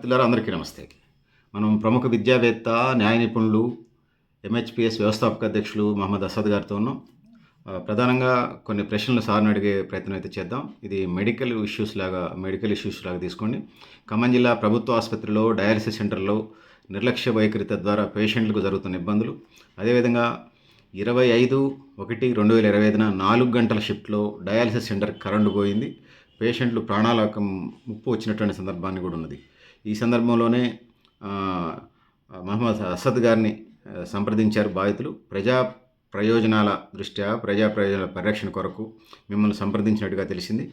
మిత్రులారా అందరికీ నమస్తే. మనం ప్రముఖ విద్యావేత్త న్యాయ నిపుణులు ఎంహెచ్పిఎస్ వ్యవస్థాపక అధ్యక్షులు మహమ్మద్ అసద్ గారితో ఉన్నాం. ప్రధానంగా కొన్ని ప్రశ్నలు సార్ని అడిగే ప్రయత్నం అయితే చేద్దాం. ఇది మెడికల్ ఇష్యూస్ లాగా మెడికల్ ఇష్యూస్ లాగా తీసుకోండి. ఖమ్మం జిల్లా ప్రభుత్వ ఆసుపత్రిలో డయాలసిస్ సెంటర్లో నిర్లక్ష్య వైఖరిత ద్వారా పేషెంట్లకు జరుగుతున్న ఇబ్బందులు. అదేవిధంగా ఇరవై ఐదు ఒకటి రెండు వేల ఇరవై ఐదున నాలుగు గంటల షిఫ్ట్లో డయాలసిస్ సెంటర్ కరెంటు పోయింది. పేషెంట్లు ప్రాణాలకు ముప్పు వచ్చినటువంటి సందర్భాన్ని కూడా ఉన్నది. ఈ సందర్భంలోనే మహమ్మద్ అసద్ గారిని సంప్రదించారు బాధితులు. ప్రజా ప్రయోజనాల దృష్ట్యా ప్రజా ప్రయోజనాల పరిరక్షణ కొరకు మిమ్మల్ని సంప్రదించినట్టుగా తెలిసింది.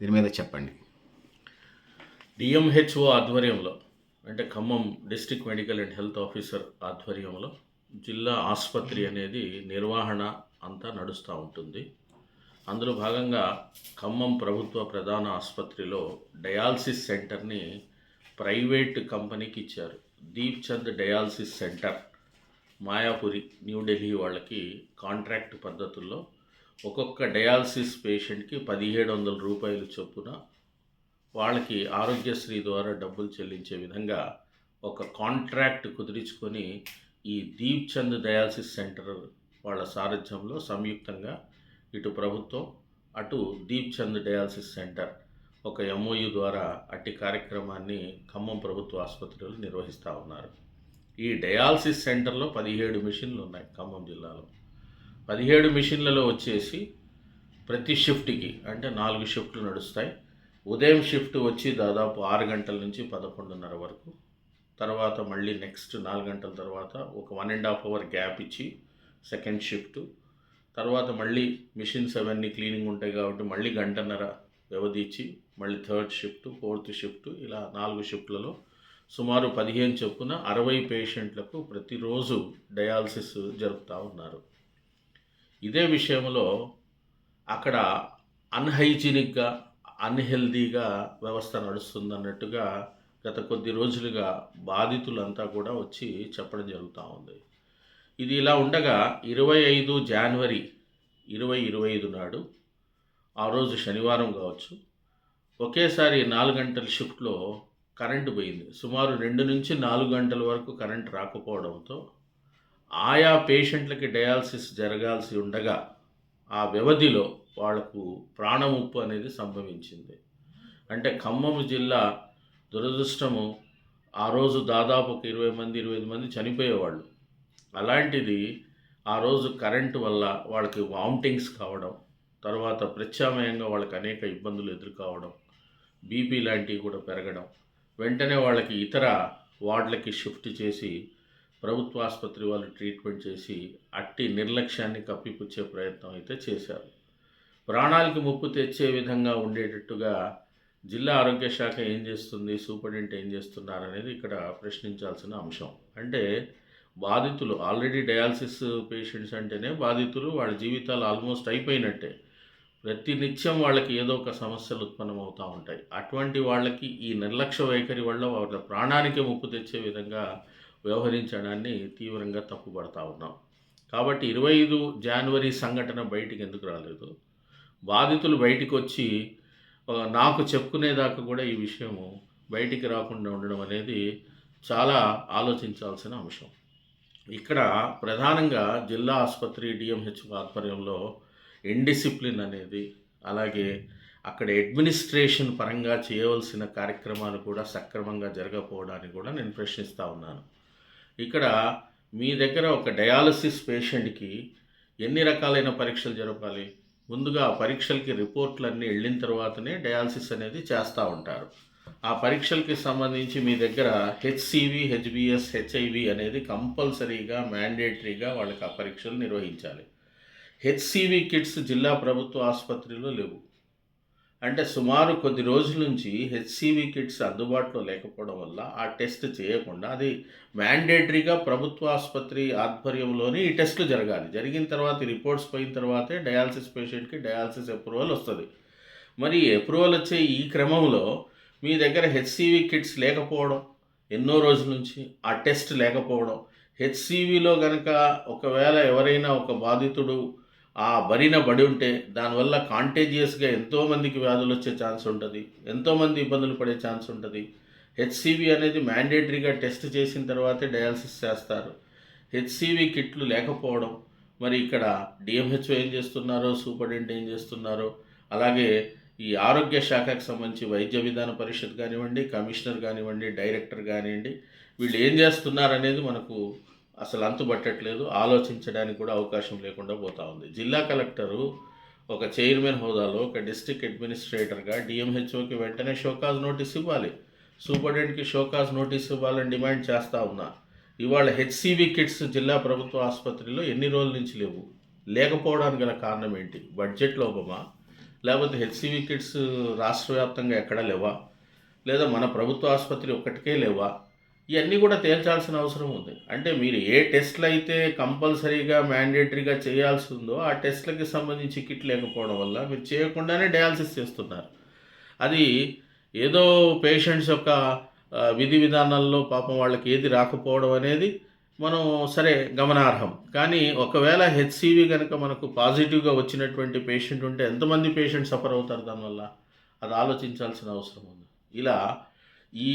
దీని మీద చెప్పండి. డిఎంహెచ్ఓ ఆధ్వర్యంలో అంటే Khammam district medical and health officer ఆధ్వర్యంలో జిల్లా ఆసుపత్రి అనేది నిర్వహణ అంతా నడుస్తూ ఉంటుంది. అందులో భాగంగా ఖమ్మం ప్రభుత్వ ప్రధాన ఆసుపత్రిలో డయాలసిస్ సెంటర్ని ప్రైవేట్ కంపెనీకి ఇచ్చారు. దీప్ చంద్ డయాలసిస్ సెంటర్ మాయాపురి న్యూఢిల్లీ వాళ్ళకి కాంట్రాక్ట్ పద్ధతుల్లో ఒక్కొక్క డయాలసిస్ పేషెంట్కి పదిహేడు వందల రూపాయలు చొప్పున వాళ్ళకి ఆరోగ్యశ్రీ ద్వారా డబ్బులు చెల్లించే విధంగా ఒక కాంట్రాక్ట్ కుదిరించుకొని ఈ దీప్ చంద్ డయాలసిస్ సెంటర్ వాళ్ళ సారథ్యంలో సంయుక్తంగా ఇటు ప్రభుత్వం అటు దీప్ చంద్ డయాలసిస్ సెంటర్ ఒక ఎంఓయు ద్వారా అట్టి కార్యక్రమాన్ని ఖమ్మం ప్రభుత్వ ఆసుపత్రిలో నిర్వహిస్తూ ఉన్నారు. ఈ డయాలసిస్ సెంటర్లో పదిహేడు మిషన్లు ఉన్నాయి ఖమ్మం జిల్లాలో. పదిహేడు మిషన్లలో వచ్చేసి ప్రతి షిఫ్ట్కి అంటే నాలుగు షిఫ్ట్లు నడుస్తాయి. ఉదయం షిఫ్ట్ వచ్చి దాదాపు ఆరు గంటల నుంచి పదకొండున్నర వరకు. తర్వాత మళ్ళీ నెక్స్ట్ నాలుగు గంటల తర్వాత ఒక one and half hour gap ఇచ్చి సెకండ్ షిఫ్ట్. తర్వాత మళ్ళీ మిషన్స్ అవన్నీ క్లీనింగ్ ఉంటాయి కాబట్టి మళ్ళీ గంటన్నర వ్యవధి ఇచ్చి మళ్ళీ థర్డ్ షిఫ్ట్ ఫోర్త్ షిఫ్ట్ ఇలా నాలుగు షిఫ్ట్లలో సుమారు పదిహేను చొప్పున అరవై పేషెంట్లకు ప్రతిరోజు డయాలసిస్ జరుపుతూ ఉన్నారు. ఇదే విషయంలో అక్కడ అన్హైజీనిక్గా అన్హెల్దీగా వ్యవస్థ నడుస్తుందన్నట్టుగా గత కొద్ది రోజులుగా బాధితులంతా కూడా వచ్చి చెప్పడం జరుగుతూ ఉంది. ఇది ఇలా ఉండగా ఇరవై ఐదు జాన్వరి ఇరవై ఇరవై ఐదు నాడు ఆ రోజు శనివారం కావచ్చు. ఒకేసారి నాలుగు గంటల షిఫ్ట్లో కరెంటు పోయింది. సుమారు రెండు నుంచి నాలుగు గంటల వరకు కరెంట్ రాకపోవడంతో ఆయా పేషెంట్లకి డయాలసిస్ జరగాల్సి ఉండగా ఆ వ్యవధిలో వాళ్ళకు ప్రాణముప్పు అనేది సంభవించింది. అంటే ఖమ్మం జిల్లా దురదృష్టము ఆ రోజు దాదాపు ఒక ఇరవై మంది ఇరవై ఐదు మంది చనిపోయేవాళ్ళు. అలాంటిది ఆ రోజు కరెంటు వల్ల వాళ్ళకి వామిటింగ్స్ కావడం తర్వాత ప్రత్యామ్నాయంగా వాళ్ళకి అనేక ఇబ్బందులు ఎదుర్కోవడం బీపీ లాంటివి కూడా పెరగడం వెంటనే వాళ్ళకి ఇతర వార్డులకి షిఫ్ట్ చేసి ప్రభుత్వ ఆసుపత్రి వాళ్ళు ట్రీట్మెంట్ చేసి అట్టి నిర్లక్ష్యాన్ని కప్పిపుచ్చే ప్రయత్నం అయితే చేశారు. ప్రాణాలకి ముప్పు తెచ్చే విధంగా ఉండేటట్టుగా జిల్లా ఆరోగ్య శాఖ ఏం చేస్తుంది సూపరింటెండెంట్ ఏం చేస్తున్నారు అనేది ఇక్కడ ప్రశ్నించాల్సిన అంశం. అంటే బాధితులు ఆల్రెడీ డయాలసిస్ పేషెంట్స్ అంటేనే బాధితులు వాళ్ళ జీవితాలు ఆల్మోస్ట్ అయిపోయినట్టే. ప్రతి నిత్యం వాళ్ళకి ఏదో ఒక సమస్యలు ఉత్పన్నమవుతూ ఉంటాయి. అటువంటి వాళ్ళకి ఈ నిర్లక్ష్య వైఖరి వల్ల వాళ్ళ ప్రాణానికి ముప్పు తెచ్చే విధంగా వ్యవహరించడాన్ని తీవ్రంగా తప్పుపడతా ఉన్నాం. కాబట్టి ఇరవై ఐదు జనవరి సంఘటన బయటికి ఎందుకు రాలేదు? బాధితులు బయటికి వచ్చి నాకు చెప్పుకునేదాకా కూడా ఈ విషయము బయటికి రాకుండా ఉండడం అనేది చాలా ఆలోచించాల్సిన అంశం. ఇక్కడ ప్రధానంగా జిల్లా ఆసుపత్రి డిఎంహెచ్ ఆధ్వర్యంలో ఇండిసిప్లిన్ అనేది అలాగే అక్కడ అడ్మినిస్ట్రేషన్ పరంగా చేయవలసిన కార్యక్రమాలు కూడా సక్రమంగా జరగకపోవడానికి కూడా నేను ప్రశ్నిస్తూ ఉన్నాను. ఇక్కడ మీ దగ్గర ఒక డయాలసిస్ పేషెంట్కి ఎన్ని రకాలైన పరీక్షలు జరపాలి? ముందుగా ఆ పరీక్షలకి రిపోర్ట్లన్నీ వెళ్ళిన తర్వాతనే డయాలసిస్ అనేది చేస్తూ ఉంటారు. ఆ పరీక్షలకి సంబంధించి మీ దగ్గర హెచ్సివి హెచ్బిఎస్ హెచ్ఐవి అనేది కంపల్సరీగా మ్యాండేటరీగా వాళ్ళకి ఆ పరీక్షలు నిర్వహించాలి. హెచ్సివి కిట్స్ జిల్లా ప్రభుత్వ ఆసుపత్రిలో లేవు. అంటే సుమారు కొద్ది రోజుల నుంచి హెచ్సివి కిట్స్ అందుబాటులో లేకపోవడం వల్ల ఆ టెస్ట్ చేయకుండా అది మ్యాండేటరీగా ప్రభుత్వ ఆసుపత్రి ఆధ్వర్యంలోనే ఈ టెస్టులు జరగాలి. జరిగిన తర్వాత ఈ రిపోర్ట్స్ పోయిన తర్వాతే డయాలసిస్ పేషెంట్కి డయాలసిస్ అప్రూవల్ వస్తుంది. మరి అప్రూవల్ వచ్చే ఈ క్రమంలో మీ దగ్గర హెచ్సివి కిట్స్ లేకపోవడం ఎన్నో రోజుల నుంచి ఆ టెస్ట్ లేకపోవడం హెచ్సివిలో కనుక ఒకవేళ ఎవరైనా ఒక బాధితుడు ఆ బరిన బడి ఉంటే దానివల్ల కాంటేజియస్గా ఎంతోమందికి వ్యాధులు వచ్చే ఛాన్స్ ఉంటుంది. ఎంతోమంది ఇబ్బందులు పడే ఛాన్స్ ఉంటుంది. హెచ్సివి అనేది మ్యాండేటరీగా టెస్ట్ చేసిన తర్వాతే డయాలసిస్ చేస్తారు. హెచ్సివి కిట్లు లేకపోవడం మరి ఇక్కడ డిఎంహెచ్ఓ ఏం చేస్తున్నారో సూపరింటెండెంట్ ఏం చేస్తున్నారో అలాగే ఈ ఆరోగ్య శాఖకు సంబంధించి వైద్య విధాన పరిషత్ కానివ్వండి కమిషనర్ కానివ్వండి డైరెక్టర్ కానివ్వండి వీళ్ళు ఏం చేస్తున్నారు అనేది మనకు అసలు అంతుబట్టట్లేదు ఆలోచించడానికి కూడా అవకాశం లేకుండా పోతా ఉంది. జిల్లా కలెక్టరు ఒక చైర్మన్ హోదాలో ఒక డిస్ట్రిక్ట్ అడ్మినిస్ట్రేటర్గా డిఎంహెచ్ఓకి వెంటనే షోకాజ్ నోటీస్ ఇవ్వాలి. సూపరింటెండెంట్కి షోకాజ్ నోటీస్ ఇవ్వాలని డిమాండ్ చేస్తూ ఉన్నా. ఇవాళ హెచ్సివి కిట్స్ జిల్లా ప్రభుత్వ ఆసుపత్రిలో ఎన్ని రోజుల నుంచి లేవు? లేకపోవడానికి గల కారణం ఏంటి? బడ్జెట్ లోపమా లేకపోతే హెచ్సివి కిట్స్ రాష్ట్ర వ్యాప్తంగా ఎక్కడా లేవా? లేదా మన ప్రభుత్వ ఆసుపత్రి ఒక్కటికే లేవా? ఇవన్నీ కూడా తేల్చాల్సిన అవసరం ఉంది. అంటే మీరు ఏ టెస్ట్లు అయితే కంపల్సరీగా మ్యాండేటరీగా చేయాల్సి ఉందో ఆ టెస్ట్లకి సంబంధించి కిట్ లేకపోవడం వల్ల మీరు చేయకుండానే డయాలసిస్ చేస్తున్నారు. అది ఏదో పేషెంట్స్ యొక్క విధి విధానాల్లో పాపం వాళ్ళకి ఏది రాకపోవడం అనేది మనం సరే గమనార్హం. కానీ ఒకవేళ హెచ్సివి కనుక మనకు పాజిటివ్గా వచ్చినటువంటి పేషెంట్ ఉంటే ఎంతమంది పేషెంట్ సఫర్ అవుతారు దానివల్ల? అది ఆలోచించాల్సిన అవసరం ఉంది. ఇలా ఈ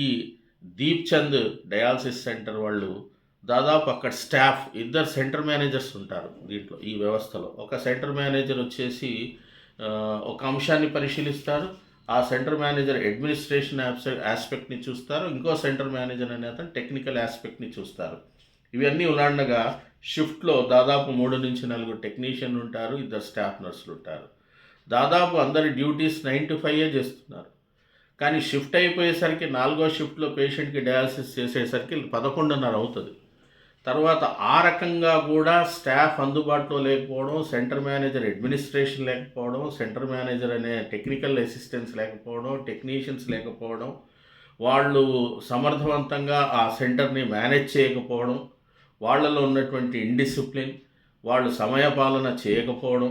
దీప్ చంద్ డయాలసిస్ సెంటర్ వాళ్ళు దాదాపు అక్కడ స్టాఫ్ ఇద్దరు సెంటర్ మేనేజర్స్ ఉంటారు దీంట్లో ఈ వ్యవస్థలో. ఒక సెంటర్ మేనేజర్ వచ్చేసి ఒక అంశాన్ని పరిశీలిస్తారు. ఆ సెంటర్ మేనేజర్ అడ్మినిస్ట్రేషన్ ఆస్పెక్ట్ని చూస్తారు. ఇంకో సెంటర్ మేనేజర్ అనే అతను టెక్నికల్ ఆస్పెక్ట్ని చూస్తారు. ఇవన్నీ ఉలాండగా షిఫ్ట్లో దాదాపు మూడు నుంచి నలుగురు టెక్నీషియన్ ఉంటారు ఇద్దరు స్టాఫ్ నర్సులు ఉంటారు. దాదాపు అందరి డ్యూటీస్ నైన్ టు ఫైవ్ చేస్తున్నారు. కానీ షిఫ్ట్ అయిపోయేసరికి నాలుగో షిఫ్ట్లో పేషెంట్కి డయాలసిస్ చేసేసరికి పదకొండున్నర అవుతుంది. తర్వాత ఆ రకంగా కూడా స్టాఫ్ అందుబాటులో లేకపోవడం సెంటర్ మేనేజర్ అడ్మినిస్ట్రేషన్ లేకపోవడం సెంటర్ మేనేజర్ అనే టెక్నికల్ అసిస్టెన్స్ లేకపోవడం టెక్నీషియన్స్ లేకపోవడం వాళ్ళు సమర్థవంతంగా ఆ సెంటర్ని మేనేజ్ చేయకపోవడం వాళ్ళలో ఉన్నటువంటి ఇండిసిప్లిన్ వాళ్ళు సమయపాలన చేయకపోవడం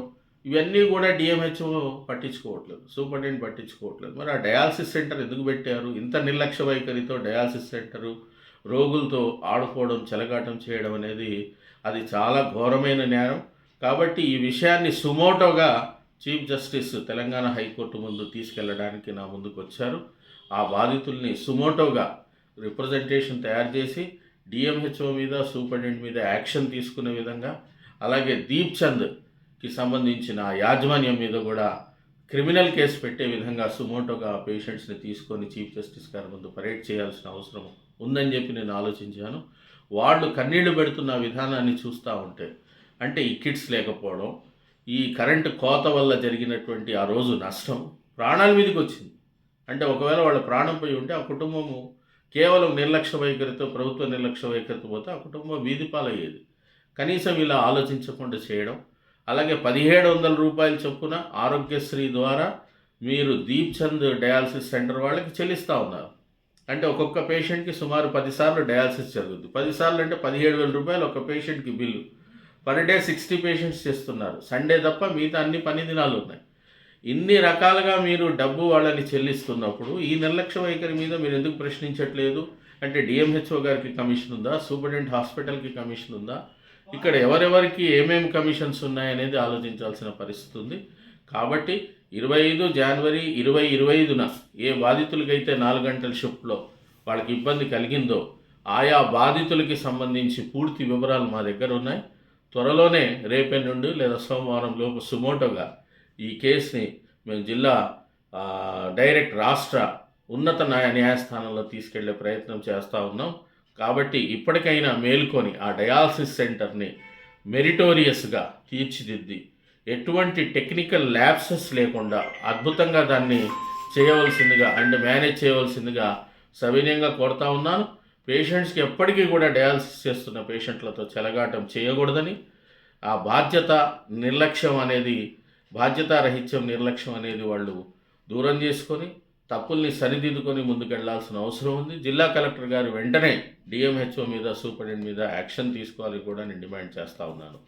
ఇవన్నీ కూడా డిఎంహెచ్ఓ పట్టించుకోవట్లేదు. సూపరింటెండెంట్ పట్టించుకోవట్లేదు. మరి ఆ డయాలసిస్ సెంటర్ ఎందుకు పెట్టారు? ఇంత నిర్లక్ష్య వైఖరితో డయాలసిస్ సెంటరు రోగులతో ఆడుకోవడం చెలగాటం చేయడం అనేది అది చాలా ఘోరమైన నేరం. కాబట్టి ఈ విషయాన్ని సుమోటోగా chief justice Telangana high court ముందు తీసుకెళ్ళడానికి నా ముందుకు వచ్చారు. ఆ బాధితుల్ని సుమోటోగా రిప్రజెంటేషన్ తయారు చేసి డిఎంహెచ్ఓ మీద సూపరింటెండెంట్ మీద యాక్షన్ తీసుకునే విధంగా అలాగే దీప్ కి సంబంధించిన యాజమాన్యం మీద కూడా క్రిమినల్ కేసు పెట్టే విధంగా సుమోటోగా పేషెంట్స్ని తీసుకొని చీఫ్ జస్టిస్ గారి ముందు పరేడ్ చేయాల్సిన అవసరం ఉందని చెప్పి నేను ఆలోచించాను. వాళ్ళు కన్నీళ్ళు పెడుతున్న విధానాన్ని చూస్తూ ఉంటే అంటే ఈ కిట్స్ లేకపోవడం ఈ కరెంటు కోత వల్ల జరిగినటువంటి ఆ రోజు నష్టం ప్రాణాల మీదకి వచ్చింది. అంటే ఒకవేళ వాళ్ళ ప్రాణం పోయి ఉంటే ఆ కుటుంబము కేవలం నిర్లక్ష్య వైఖరితో ప్రభుత్వ నిర్లక్ష్య వైఖరితో పోతే ఆ కుటుంబం వీధి పాలయ్యేది కనీసం ఇలా ఆలోచించకుండా చేయడం అలాగే పదిహేడు వందల రూపాయల చొప్పున ఆరోగ్యశ్రీ ద్వారా మీరు దీప్చంద్ డయాలసిస్ సెంటర్ వాళ్ళకి చెల్లిస్తూ ఉన్నారు. అంటే ఒక్కొక్క పేషెంట్కి సుమారు పదిసార్లు డయాలసిస్ జరుగుతుంది పదిసార్లు అంటే పదిహేడు వేల రూపాయలు ఒక పేషెంట్కి bill. Per day sixty patients చేస్తున్నారు. సండే తప్ప మిగతా అన్ని పని దినాలు ఉన్నాయి. ఇన్ని రకాలుగా మీరు డబ్బు వాళ్ళని చెల్లిస్తున్నప్పుడు ఈ నిర్లక్ష్య వైఖరి మీద మీరు ఎందుకు ప్రశ్నించట్లేదు? అంటే డిఎంహెచ్ఓ గారికి కమిషన్ ఉందా? సూపరింటెండెంట్ హాస్పిటల్కి కమిషన్ ఉందా? ఇక్కడ ఎవరెవరికి ఏమేమి కమిషన్స్ ఉన్నాయనేది ఆలోచించాల్సిన పరిస్థితి ఉంది. కాబట్టి ఇరవై ఐదు జనవరి ఇరవై ఇరవై ఐదున ఏ బాధితులకైతే నాలుగు గంటల షిఫ్ట్లో వాళ్ళకి ఇబ్బంది కలిగిందో ఆయా బాధితులకి సంబంధించి పూర్తి వివరాలు మా దగ్గర ఉన్నాయి. త్వరలోనే రేపే నుండి లేదా సోమవారం లోపు సుమోటోగా ఈ కేసుని మేము జిల్లా డైరెక్ట్ రాష్ట్ర ఉన్నత న్యాయ న్యాయస్థానంలో తీసుకెళ్ళే ప్రయత్నం చేస్తూ ఉన్నాం. కాబట్టి ఇప్పటికైనా మేల్కొని ఆ డయాలసిస్ సెంటర్ని మెరిటోరియస్గా తీర్చిదిద్ది. ఎటువంటి టెక్నికల్ ల్యాబ్సెస్ లేకుండా అద్భుతంగా దాన్ని చేయవలసిందిగా అండ్ మేనేజ్ చేయవలసిందిగా సవినయంగా కోరుతా ఉన్నాను. పేషెంట్స్కి ఎప్పటికీ కూడా డయాలసిస్ చేస్తున్న పేషెంట్లతో చెలగాటం చేయకూడదని. ఆ బాధ్యత నిర్లక్ష్యం అనేది బాధ్యతారహిత్యం నిర్లక్ష్యం అనేది వాళ్ళు దూరం చేసుకొని తప్పుల్ని సరిదిద్దుకొని ముందుకెళ్ళాల్సిన అవసరం ఉంది. జిల్లా కలెక్టర్ గారు వెంటనే డిఎంహెచ్ఓ మీద సూపరింటెండెంట్ మీద యాక్షన్ తీసుకోవాలి కూడా నేను డిమాండ్ చేస్తా ఉన్నాను.